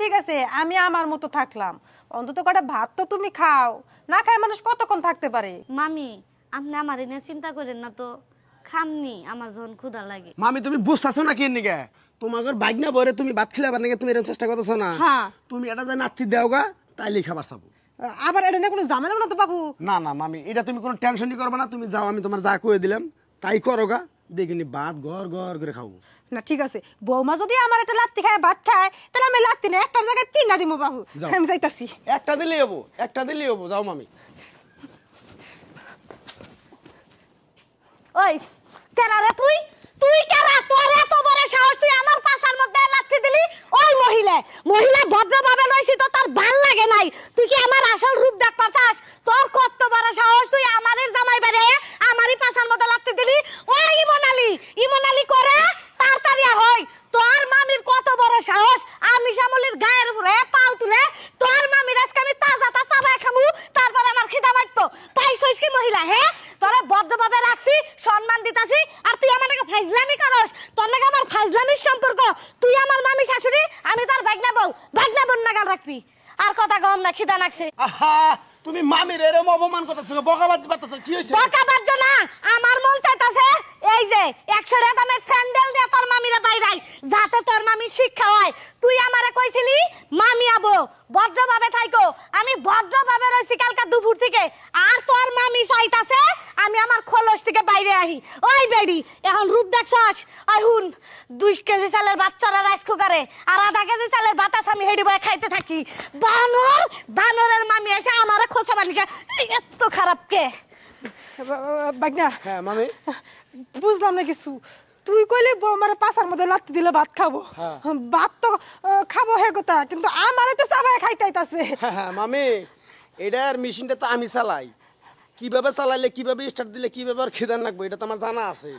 ঠিক আছে আমি আমার মতো থাকলাম। অন্তত কটা ভাত তো তুমি খাও। না খায় মানুষ কতক্ষণ থাকতে পারে? মামি আপনি আমার এনে চিন্তা করেন না তো। খামনি আমার যখন ক্ষুধা লাগে। মামি তুমি বুঝতেছো না কি নিগে? তোমাদের বাইক না বরে তুমি ভাত খেলে আবার নাকি তুমি এরকম চেষ্টা করতেছো না? হ্যাঁ। তুমি এটা যে নাতি দেওগা তাইলে খাবার চাবো। আবার এটা নিয়ে কোনো ঝামেলা না তো বাবু না না মামি এটা তুমি কোনো টেনশনই করবে না। তুমি যাও আমি তোমার যা কয়ে দিলাম তাই করো গা। দেখিনি ভাত ঘর ঘর করে খাব। না ঠিক আছে। বৌমা যদি আমার একটা লাত্তি খায় ভাত খায় তাহলে আমি লাত্তি না একটার জায়গায় তিন না দিব বাবু আমি যাইতাছি। একটা দিলেই হব একটা দিলেই হব যাও মামি। ওই কেরা রে তুই? তুই কেরা? তোর এত বড় সাহস তুই আমার পাশার মধ্যে লাথি দিলি? ওই মহিলা মহিলা ভদ্রভাবে লইছি তো তার ভালো লাগে নাই। তুই কি আমার আসল রূপ দেখ পাচ্ছাস তোর কত বড় সাহস তুই আমাদের জামাই বাড়ে আমারই পাশার মধ্যে লাথি দিলি ওই ইমন আলী ইমন আলী করে তাড়াতাড়ি হয় তোর মামির কত বড় সাহস আমি শ্যামলির গায়ের উপরে পাও তুলে তোর মামির আজকে আমি তাজা তাজা বাই খামু তারপরে আমার খিদা মারতো পাইছস কি মহিলা হ্যাঁ তোরা বদ্ধভাবে রাখছি দিতাছি আর তুই আমার নাকি ফাইজলামি করস? তোর নাকি আমার ফাইজলামির সম্পর্ক। তুই আমার মামি শাশুড়ি আমি তার ভাগনা বউ। ভাগনা বোন নাগাল রাখবি। আর কথা কম না খিদা লাগছে। আহা তুমি মামির এরম অপমান করতেছো বকাবাজ কি হইছে বকাবাজ না আমার মন চাইতাছে এই যে, একশো টাকা দামের স্যান্ডেল দিয়ে তোর মামিরা বাইরাই যাতে তোর মামি শিক্ষা হয়। তুই আমারে কইছিলি, মামি আবো, ভদ্রভাবে থাইকো। আমি ভদ্রভাবে রইছি কালকা দুপুর থেকে। আর তোর মামি চাইতাছে, আমি আমার খোলস থেকে বাইরে আহি। ওই বেডি, এখন রূপ দেখছস? ওই হুন, দুই কেজি চালের বাচ্চারা রাইস কুকারে আর আধা কেজি চালের বাতাস আমি হেডি বয়ে খাইতে থাকি। বানর, বানরের মামি এসে আমারে খোসা বানিকা এত খারাপ কে বাগনা। হ্যাঁ মামি। বুঝলাম না কিছু। তুই কইলে মানে পাশার মধ্যে লাত্তি দিলে ভাত খাব। হ্যাঁ। ভাত তো খাব হে কথা কিন্তু আমারে তো চাবাই খাইতে আইতাছে। হ্যাঁ হ্যাঁ মামি এটার মেশিনটা তো আমি চালাই। কীভাবে চালাইলে কীভাবে স্টার্ট দিলে কীভাবে আর খিদান লাগবে এটা তো আমার জানা আছে।